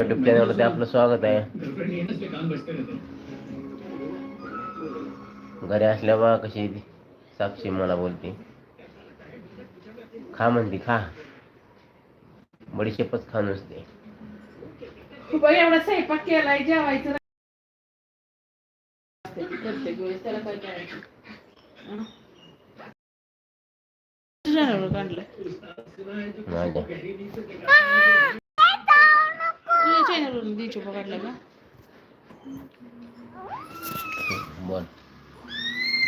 YouTube चॅनलमध्ये आपलं स्वागत आहे. घरी असल्या बा कशी साक्षी मला बोलते. खा म्हणते खा. बडीशेपच खा नुसते. एवढा स्वयंपाक केलाय जेवायचं प्रत्येक वेळेस त्याला काय करायचं? तुझ्या काढलं बोल.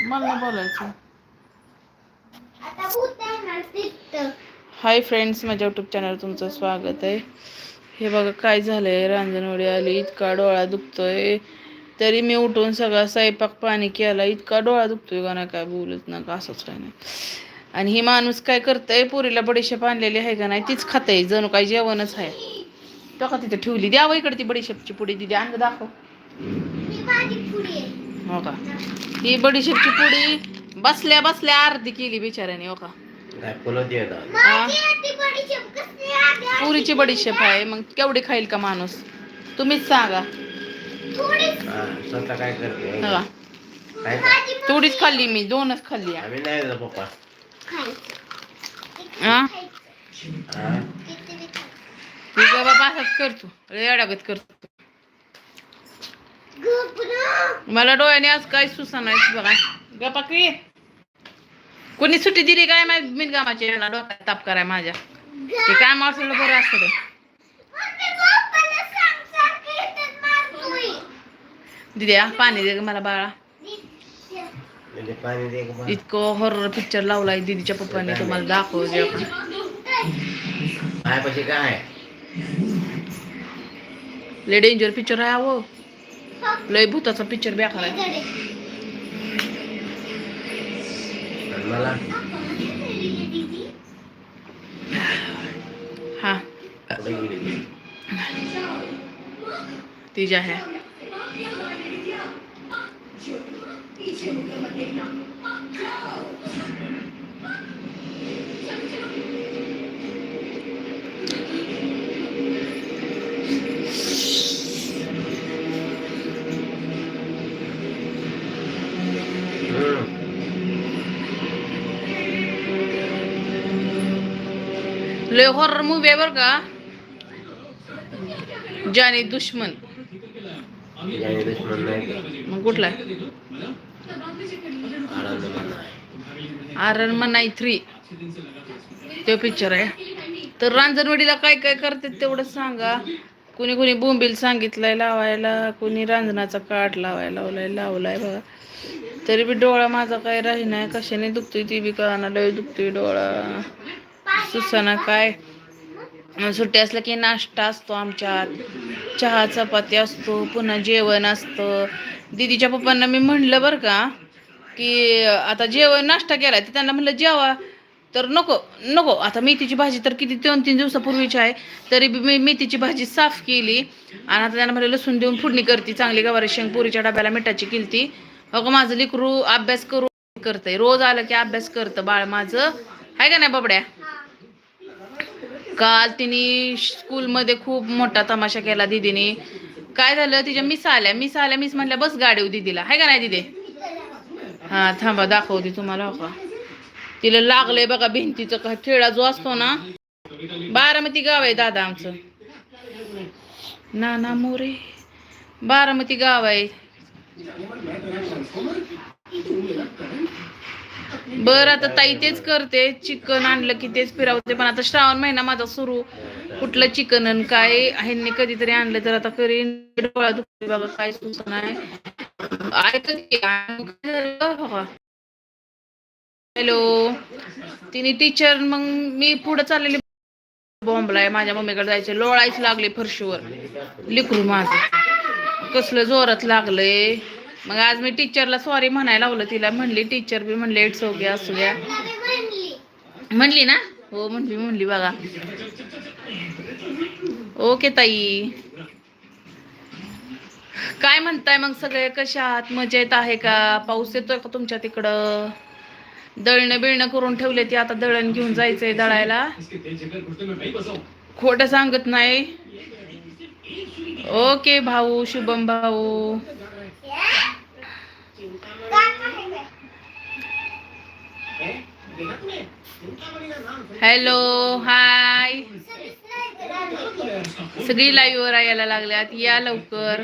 मला बोलायचं. हाय फ्रेंड्स माझ्या यूट्यूब चॅनल तुमचं स्वागत आहे. हे बघा काय झालंय? रांजणवडी आली इतका डोळा दुखतोय. तरी मी उठून सगळा स्वयंपाक पाणी केला इतका डोळा दुखतोय का नाही काय बोलत ना का असंच काय नाही. आणि ही माणूस काय करतंय? पुरीला बडीशेप आणलेली आहे का नाही? तीच खातंय जणू काय जेवणच आहे. तो का तिथे ठेवली द्यावं इकडे ती बडीशेपची पुडी दिदी अंग दाखव. हो का? ही बडीशेपची पुडी बसल्या बसल्या अर्धी केली बिचाऱ्याने हो का? हा? पुरीची बडीशेप आहे मग केवढी खाईल का माणूस? तुम्हीच सांगा. स्वतः काय करते? हा. काय कर थोडीच खाल्ली मी दोनच खाल्ली. आम्ही नाही जात पप्पा. हा? हा? काय असंच करतो लय अडागत करतो. मला डोळ्याने आज काय सुसानायच बघा. गप्पा की? कोणी सुट्टी दिली काय माहिती? बिनकामाची याला डोक्यात ताप कराय माझ्या. ते काम असलं बरं असतं ते. दिदी हा, पाणी दे ग मला बाळा? इतकं हॉरर पिक्चर लावलाय दीदीच्या पप्पाने तुम्हाला दाखवू पायापाशी काय लय डेंजर पिक्चर आहे अहो. लय भूताचा पिक्चर बेकार आहे मला? हा. ती जी आहे. लय हॉरर मूवी आहे बरं का? जानी दुश्मन. मग कुठला? आहे आनंद मनाई थ्री तो पिक्चर आहे. तर रांजणवाडीला काय काय करतात तेवढं सांगा. कुणी कुणी बोंबील सांगितलंय लावायला कुणी रांजणाचा काठ लावायला लावलाय लावलाय बघा. तरी बी डोळा माझा काय राही नाही कशाने दुखतोय ती बी कळाना लय दुखतोय डोळा. सुसना काय? सुट्टी असलं की नाश्ता असतो आमच्यात. चहा चपाती असतो पुन्हा जेवण असतं. दीदीच्या पप्पांना मी म्हणलं बरं का की आता जेवण नाश्ता केलाय तर त्यांना म्हणलं जेवा. तर नको नको. आता मेथीची भाजी तर किती दोन तीन दिवसापूर्वीची आहे. तरी बी मी मेथीची भाजी साफ केली. आणि आता त्यांना म्हणलं लसूण देऊन फोडणी करते. चांगली गवारी शेंगपुरीच्या डब्याला मिठाची केलती. हो अगं माझं लेकरू अभ्यास करू करतंय. रोज आलं की अभ्यास करतं बाळ माझं. आहे का नाही बाबड्या? काल तिने स्कूलमध्ये खूप मोठा तमाशा केला दिदीने. काय झालं? तिच्या मिस आल्या. मिस आल्या मिस म्हटल्या बस गाडीव दीदीला. आहे का नाही दिदी? हा थांबा दाखवते तुम्हाला हो का? तिला लागलंय बघा भिंतीचं का खेळा जो असतो ना. बारामती गाव आहे दादा आमचं. नाना मोरे. बारामती गाव आहे. बर आता ताई तेच करते. चिकन आणलं की तेच फिरावते. पण आता श्रावण महिना माझा सुरू. कुठलं चिकन आणि काय ह्यांनी कधीतरी आणलं तर आता करीन. डोळा दुखते बाबा काय सुचना नाही. ऐकत हॅलो. तिने टीचर मग मी पुढे चाललेली बॉम्बलाय. माझ्या मम्मीकडे जायचं लोळायच लागले फरशीवर. लिकरू माझं. कसलं जोरात लागलंय. मग आज मी टीचरला सॉरी म्हणायला लावलं तिला. म्हणली टीचर बी म्हणले इट्स ओके असू द्या. म्हणली ना? हो म्हणली म्हणली बघा. ओके ताई. काय म्हणताय मग सगळे? कशा आहात? मजेत आहे का? पाऊस येतोय का तुमच्या तिकडं? दळणं बिळणं करून ठेवले ती. आता दळण घेऊन जायचंय दळायला. खोटं सांगत नाही. ओके भाऊ. शुभम भाऊ. हॅलो हाय सगळी लाईव्हवर यायला लागल्यात. या लवकर.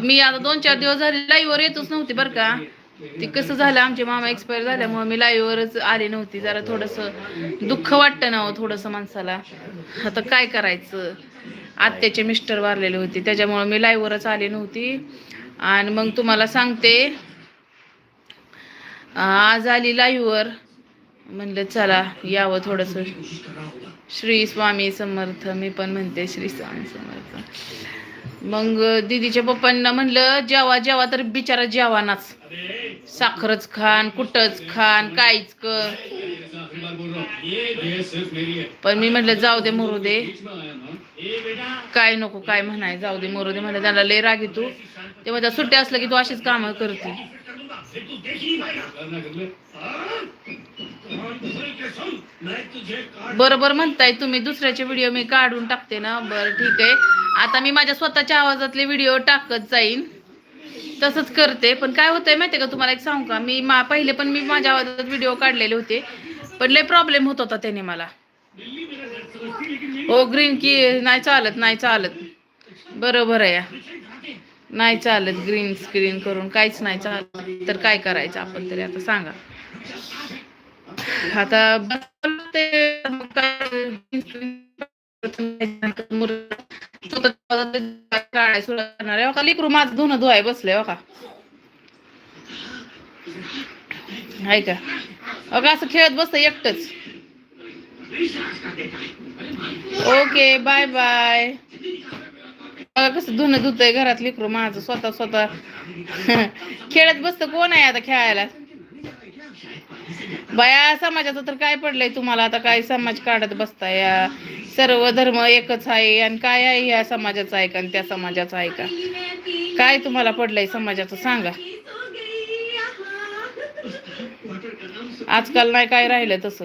मी आता दोन चार दिवस झाले लाईव्हवर येतच नव्हती बरं का. ते कसं झालं आमचे मामा एक्सपायर झाल्यामुळे मी लाईव्हवरच आले नव्हती. जरा थोडंसं दुःख वाटतं ना हो थोडंसं माणसाला. आता काय करायचं? आत्याचे मिस्टर वारलेले होते त्याच्यामुळे मी लाईव्हवरच आली नव्हती. आणि मग तुम्हाला सांगते आज आली लाईव्हवर म्हणलं चला यावं थोडंसं. श्री स्वामी समर्थ मी पण म्हणते श्री स्वामी समर्थ. मग दीदीच्या पप्पांना म्हणलं जेवा जेवा तर बिचारा जेवानाच. साखरच खान कुठंच खान काहीच कर. पण मी म्हटलं जाऊ दे मरू दे काय नको काय म्हणाय जाऊ दे मरू दे म्हणलं त्याला लय रागी तू ते माझ्या सुट्ट्या असलं की तू अशीच कामं करते. बरोबर म्हणताय तुम्ही दुसऱ्याचे व्हिडिओ मी काढून टाकते ना. बरं ठीक आहे. आता मी माझ्या स्वतःच्या आवाजातले व्हिडिओ टाकत जाईन. तसंच करते. पण काय होतंय माहितीये का तुम्हाला एक सांगू का? मी मा पहिले पण मी माझ्या आवाजात व्हिडिओ काढलेले होते. पण लय प्रॉब्लेम होत होता त्याने मला. हो ग्रीन की नाही चालत नाही चालत. बरोबर आहे. या. नाही चालत ग्रीन स्क्रीन करून. काहीच नाही चालत. तर काय करायचं आपण तरी? आता सांगा. आता बस ते आहे. का माझं धुणं धुवाय बसले हो का? आहे का असं खेळत बसत एकटच. ओके बाय बाय बघा कसं धुणं धुतंय घरात लिकरू माझं स्वतः स्वतः. खेळत बसतं कोण आहे आता खेळायला? बाया समाजाचं तर काय पडलंय तुम्हाला? आता काय समाज काढत बसताय या? सर्व धर्म एकच आहे आणि काय आहे या समाजाचं आहे का आणि त्या समाजाचं आहे का? काय तुम्हाला पडलंय समाजाचं सांगा. आजकाल नाही काय राहिलं तसं.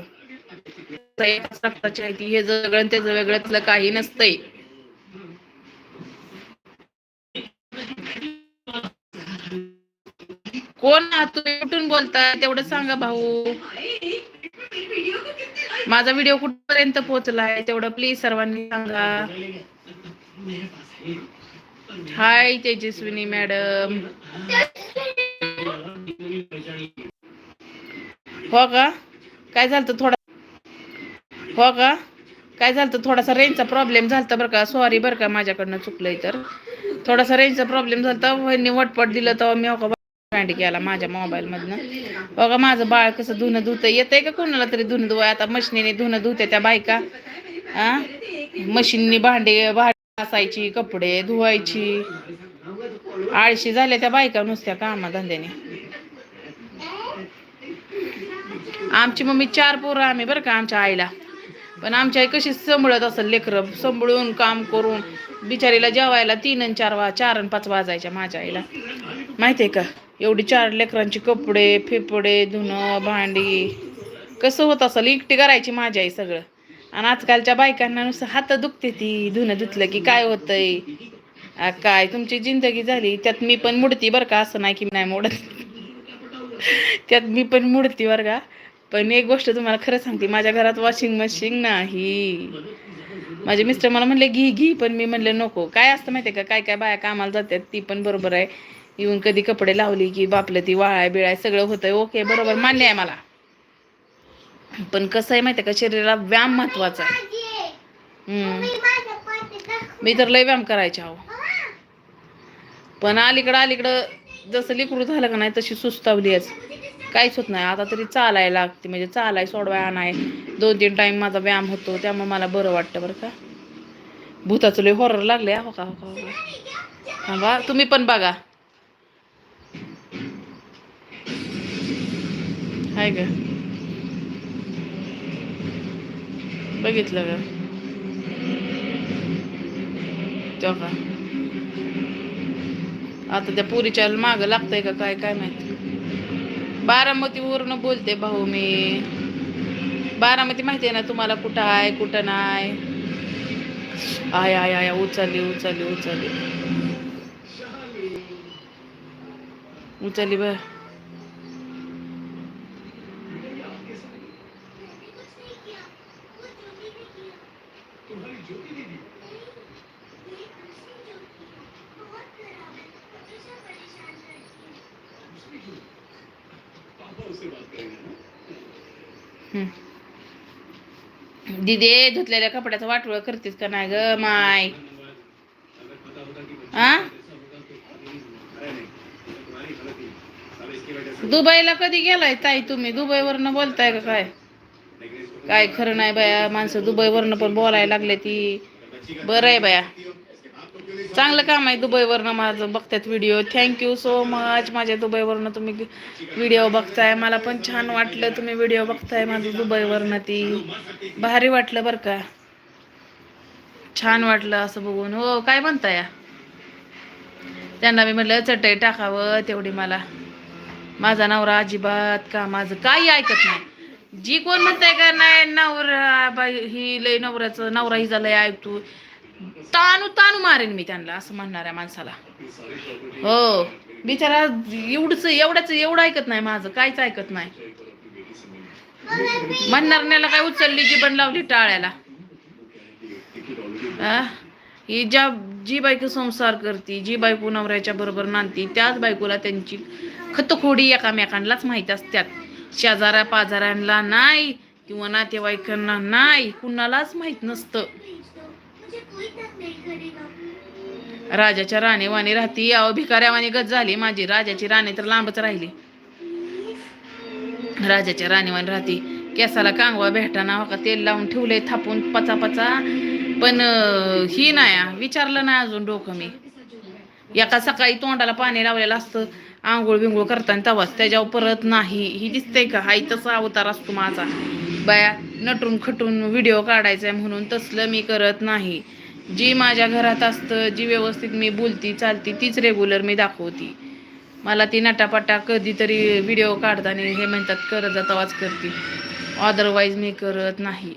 रक्ताची आहे ती हे जगळ त्याचं वेगळं काही नसतंय. कोण आहात तुम्ही कुठून बोलताय, तेवढं सांगा भाऊ. माझा व्हिडिओ कुठपर्यंत पोहोचलाय, तेवढं प्लीज़ सर्वांनी सांगा. हाय तेजस्विनी मॅडम हो का? काय झालं थोडा? हो का? काय झालं थोडासा रेंजचा प्रॉब्लेम झालता बरं का? सॉरी बरं का, माझ्याकडनं चुकलंय तर. थोडासा रेंजचा प्रॉब्लेम वहिनी वटपट दिलं तेव्हा मी हो बँड केला माझ्या मोबाईलमधनं बघा माझं बाळ कसं धुणं धुतं येतंय का कोणाला तरी धुणं धुवाय? आता मशिनीने धुणं धुते त्या बायका. आ? मशीननी भांडे भांडे कपडे धुवायची. आळशी झाल्या त्या बायका नुसत्या कामाधंद्याने. आमची मम्मी चार पोरं आम्ही बरं का आमच्या आईला. पण आमच्या आई कशी सांभाळत असेल लेकरं. सांभाळून काम करून. बिचारीला जेवायला तीन आणि चार वा चार आणि पाच वाजायच्या माझ्या आईला. माहिती आहे का? एवढी चार लेकरांची कपडे फेफडे धुणं भांडी. कसं होत असेल एकटी करायची माझी आई सगळं. आणि आजकालच्या बायकांना नुसतं हात दुखते ती धुणं धुतलं की काय होतंय? काय? तुमची जिंदगी झाली. त्यात मी पण मुडती बरं का? असं नाही की नाही मोडत. त्यात मी पण मुडती बरं का? पण एक गोष्ट तुम्हाला खरं सांगते माझ्या घरात वॉशिंग मशीन नाही. माझे मिस्टर मला म्हणले घी घी. पण मी म्हणले नको. काय असतं माहिती आहे का? काय काय बाया कामाला जातात ती पण बरोबर आहे. येऊन कधी कपडे लावली की बापलं ती वाळाय बिळाय सगळं होतंय. ओके बरोबर मान्य आहे मला. पण कसं आहे माहिती आहे का? शरीराला व्यायाम महत्त्वाचा आहे. मी तर लय व्यायाम करायचे आहो पण अलीकडं अलीकडं जसं लिकरू झालं का नाही तशी सुस्तावली आहेच काहीच होत नाही. आता तरी चालायला लागते. म्हणजे चालाय सोडवाय आणाय. दोन तीन टाइम माझा व्यायाम होतो. त्यामुळे मला बरं वाटतं बरं का. भूताचं लय हॉरर लागले हो का हो का हो का. बा तुम्ही पण बघा. हाय का? बघितलं का? तो का? आता त्या पुरीच्या माग लागतंय का काय काय माहिती? बारामतीवरून बोलते भाऊ मी. बारामती माहिती आहे ना तुम्हाला कुठं आहे कुठं नाही? आय आय आय उचलली उचलली उचलली. उचलली बर. दिदे धुतलेल्या कपड्याचं वाटोळ करतेस का नाही ग माय? आ? दुबईला कधी गेलाय ताई तुम्ही? दुबईवरनं बोलताय का काय? काय खरं नाही बाया माणसं दुबईवरनं पण बोलायला लागले ती. बरं आहे बाया. चांगलं काम आहे दुबईवरनं माझं बघतात व्हिडिओ थँक्यू सो मच माझ्या दुबईवरनं तुम्ही व्हिडिओ बघताय. मला पण छान वाटलं तुम्ही व्हिडिओ बघताय माझं दुबईवरनं ती. भारी वाटलं बरं का. छान वाटलं असं बघून. हो काय म्हणताय? त्यांना मी म्हटलं चटई टाकावं तेवढी मला. माझा नवरा अजिबात का माझं काही ऐकत नाही. जी कोण म्हणताय का नाही नवरा बाई ही लय नवऱ्याचं नवरा हिचा लय ऐकतो तानू तानू मारेन मी त्यांना असं म्हणणाऱ्या माणसाला. हो बिचारा एवढंच एवढ्याच एवढं ऐकत नाही माझं काहीच ऐकत नाही. म्हणणारण्याला काय उचलली जीवन लावली टाळ्याला? आ? ही ज्या जी बायको संसार करते जी बायको नवऱ्याच्या बरोबर नांदती त्याच बायकोला त्यांची खतखोडी एकामेकांनाच माहीत असतात शेजाऱ्या पाजाऱ्यांना नाही किंवा नातेवाईकांना नाही कुणालाच माहीत नसतं. राजाच्या राणी वाणी राहती. अहो भिकाऱ्यावाणी गत झाली. माझी राजाची राणी तर लांबच राहिली. राजाच्या राणीवाणी राहती. केसाला कांगवा भेटाना का तेल लावून ठेवलंय थापून पचा पचा पण ही नाही विचारलं नाही अजून डोकं मी. एका सकाळी तोंडाला पाणी लावलेलं असतं. आंघोळ बिंघोळ करताना तवाच त्याच्यावर परत नाही. ही दिसतंय का? हाय तसा अवतार असतो माझा. बाया नटून खटून व्हिडिओ काढायचा म्हणून तसलं मी करत नाही. जी माझ्या घरात असतं जी व्यवस्थित मी बोलती चालती तीच रेग्युलर मी दाखवती. मला ती नटापटा कधीतरी व्हिडिओ काढताना हे म्हणतात करत जा वाच करते. अदरवाईज मी करत नाही.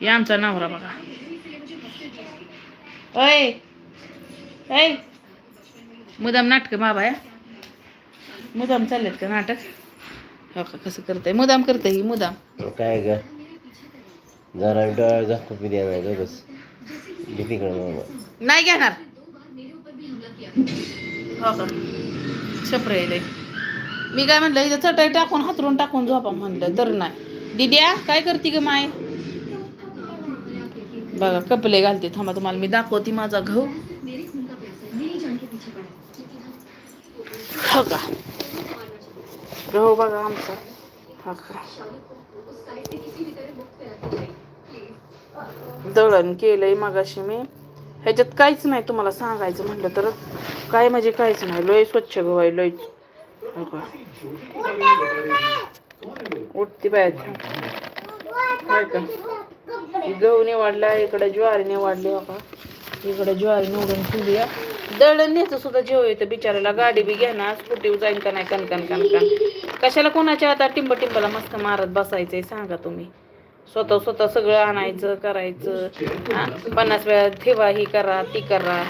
हे आमचा नवरा बघा. ओय! ऐ मुदाम नाटक बाबा या. मुदाम चाललेत का नाटक? हो का? कसं करतंय? मुदाम करतंय ही मुदाम. काय ग? जरा डोळा दाखवू द्या नाही बस नाही घेणार. हो का? छपर येईल मी काय म्हणलं इथं चटई टाकून हातरून टाकून झोपा म्हणलं तर नाही. दिद्या काय करते ग माय? बघा कपले घालते. थांबा तुम्हाला मी दाखवते माझा गहू हो का? गहू बघा आमचा. हो का? दळण केलंय मगाशी मी. ह्याच्यात काहीच नाही तुम्हाला सांगायचं म्हटलं तर. काय म्हणजे काहीच नाही. लय स्वच्छ गहू आहे का उठती बाहेर. काय का? गहू निवडला इकडे ज्वारी निवडली बाबा. इकडे ज्वारी निवडून ठेवली. दळण न्यायचं सुद्धा जेव येतं बिचाराला गाडी बी घेणार स्कूटी जाईन का नाही कण कण कशाला कोणाच्या आता टिंब टिंबाला मस्त मारत बसायचंय सांगा तुम्ही. स्वतः स्वतः सगळं आणायचं करायचं. पन्नास वेळा ठेवा ही करा ती करा.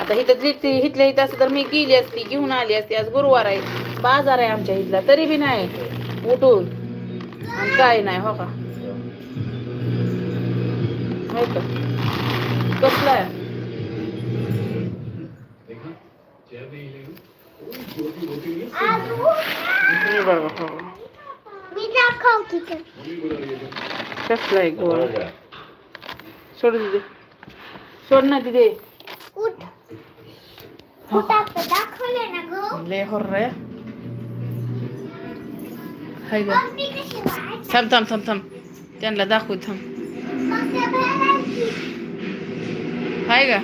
आता इथं इथल्या इथं असं तर मी गेली असती घेऊन आली असती आज गुरुवार आहे. बाजार आहे आमच्या इथला तरी बी नाही. उठून. आणि काय नाही हो का? कसला आहे? हो कसला आहे गोळ सोड दिदे सोड ना दिदे रे हाय ग थांब थांब थांब थांब त्यांना दाखवू थांब हाय का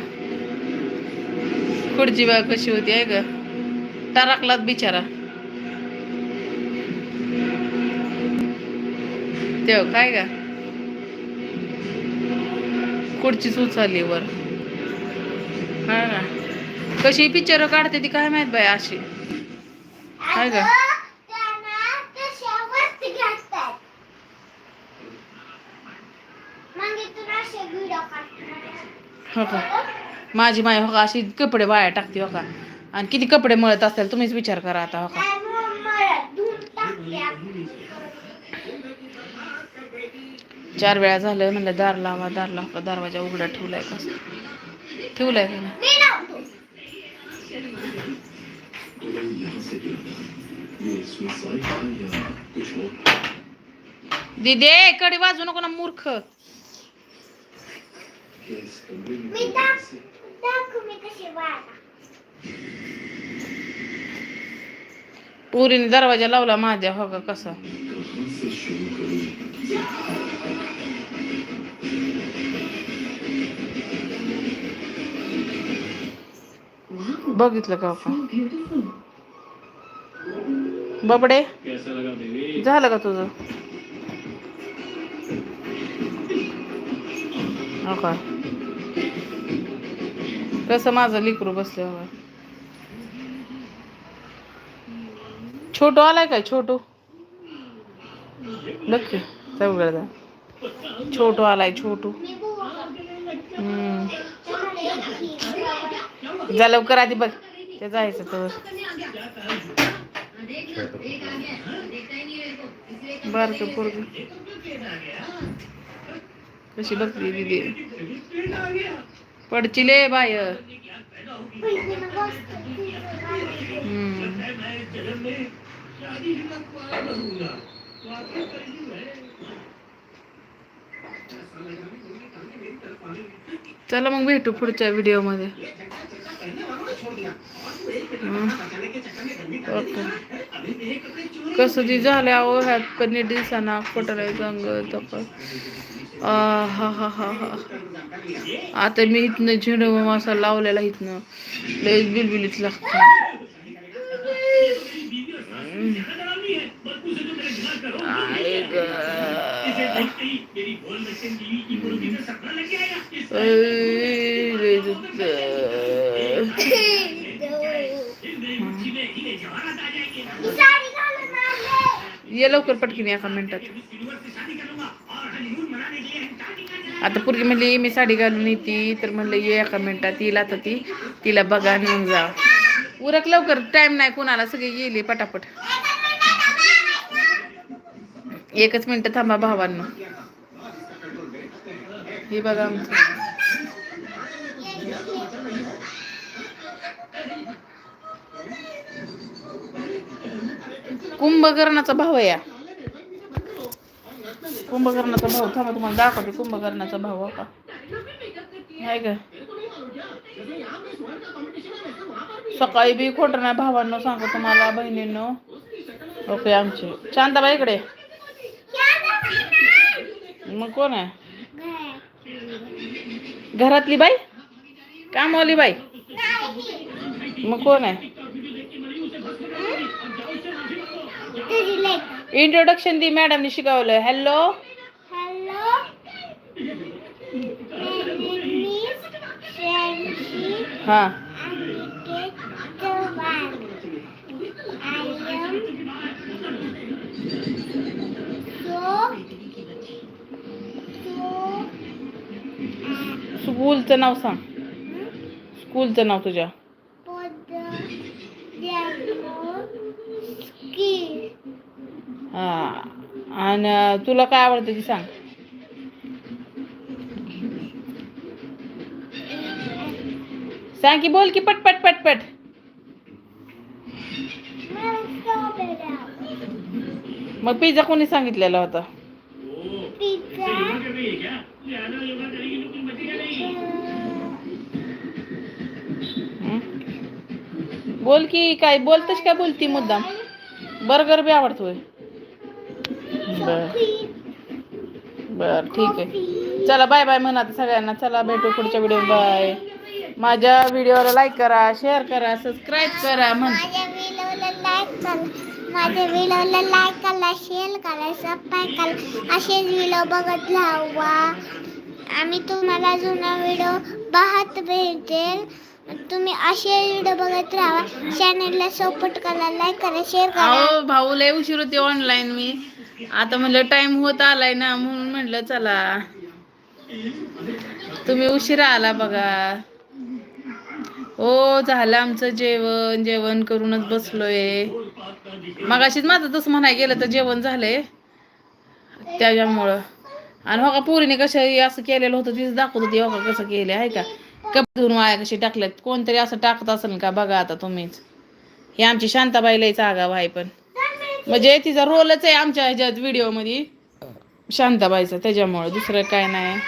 खुर्ची बघ कशी होती आहे ग टाराकलात बिचारा तेव काय का खुर्चीच उचलली वर. हा ना. कशी पिक्चर काढते ती काय माहीत बाय अशी. काय का हो का? माझी माय हो का अशी कपडे वाया टाकते हो का? आणि किती कपडे मळत असेल तुम्हीच विचार करा आता हो का? चार वेळा झालं म्हणलं दार लावा दार लावा दरवाजा उघडा ठेवलाय कसं ठेवलाय का नाही? दिदे कडी वाजू नको ना मूर्ख. पुरीने दरवाजा लावला माझ्या हो का कसा. बघितलं का आपण? बबडे झालं का तुझं? हो का कसं माझं लिकरू बसले छोटू आलाय काय? छोटू? नक्की. सगळं छोटू आलाय छोटू. हम्म. जा लवकर आधी बघ. ते जायचं तर. बारक पोरग. कशी बघली दिदी? पडचिले बाय चला मग भेटू पुढच्या व्हिडिओमध्ये ओके कसं ती झालं अहो ह्यात पण नीट दिसाना फटलाय गंग तपास आ हा हा हा हा. आता मी इथनं झेंडू मसाला लावलेला इथनं. लय बिलबिलीत लागतं. आई गं. ऐ, लय दुखतं. ये लवकर पटकीन एका मिनिटात. आता पूर्वी म्हणली मी साडी घालून येते. तर म्हणलं ये एका मिनिटात येईल आता ती. तिला बघा नेऊन जा. उरक लवकर टाइम नाही कोणाला सगळी गेली पटापट. एकच मिनिट थांबा भावांना. हे बघा आमचं. कुंभकर्णाचा भाव आहे या. कुंभकर्णाचा भाव थांबा तुम्हाला दाखवते कुंभकर्णाचा भाव का आहे का सकाळी बी खोटं नाही भावांनो सांगतो तुम्हाला बहिणींनो. ओके आमचे. शांताबाई इकडे. मग कोण आहे? घरातली बाई? कामवाली बाई? मग कोण आहे? इंट्रोडक्शन दी मॅडम शिकवलं. हॅलो हॅलो स्कूलचं नाव सांग. स्कूलचं नाव तुझ्या. हा. आणि तुला काय आवडतं ती सांग. सांग की बोल की पट पट पट पट. मग पिझ्झा कोणी सांगितलेला होता? बोल की काय बोलतस काय बोलती मुद्दाम? बर्गर बी आवडतोय. बर. बर ठीक आहे. चला बाय बाय म्हणा सगळ्यांना. चला भेटू पुढच्या व्हिडिओ बाय माझ्या व्हिडिओला लाईक करा शेअर करा सबस्क्राईब करा म्हण. माझ्या व्हिडिओला लाईक करा. माझ्या व्हिडिओला लाईक करा शेअर करा सबस्क्राईब करा. असेच व्हिडिओ बघत राहा आम्ही तुम्हाला जुना व्हिडिओ पाहत भेटेल तुम्ही असे व्हिडिओ बघत राहा. चॅनलला सपोर्ट करा लाईक करा शेअर करा. भाऊ लय उशीर होते ऑनलाईन मी. आता म्हणलं टाइम होत आलाय ना म्हणून म्हणलं चला. तुम्ही उशिरा आला बघा. हो झालं आमचं जेवण जेवण करूनच बसलोय. मगाशीच माझं तसं म्हणाय गेलं तर जेवण झालंय. त्याच्यामुळं. आणि हो का पोरीने कसं असं केलेलं होतं तीच दाखवत होती हो का कसं केलं आहे का? कप धुवून वाया कशी टाकल्यात? कोणतरी असं टाकत असेल का? बघा आता तुम्हीच. हे आमची शांताबाई लई आगाव आहे पण. म्हणजे तिचा रोलच आहे आमच्या ह्याच्यात व्हिडिओमध्ये. शांताबाईचा त्याच्यामुळं दुसरं काय नाही.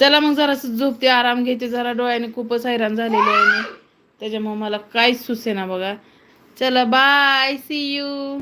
चला मग जरा झोपते आराम घेते जरा. डोळ्याने खूपच हैराण झालेले आहे मी. त्याच्यामुळे मला काहीच सुचेना बघा. चला बाय सी यू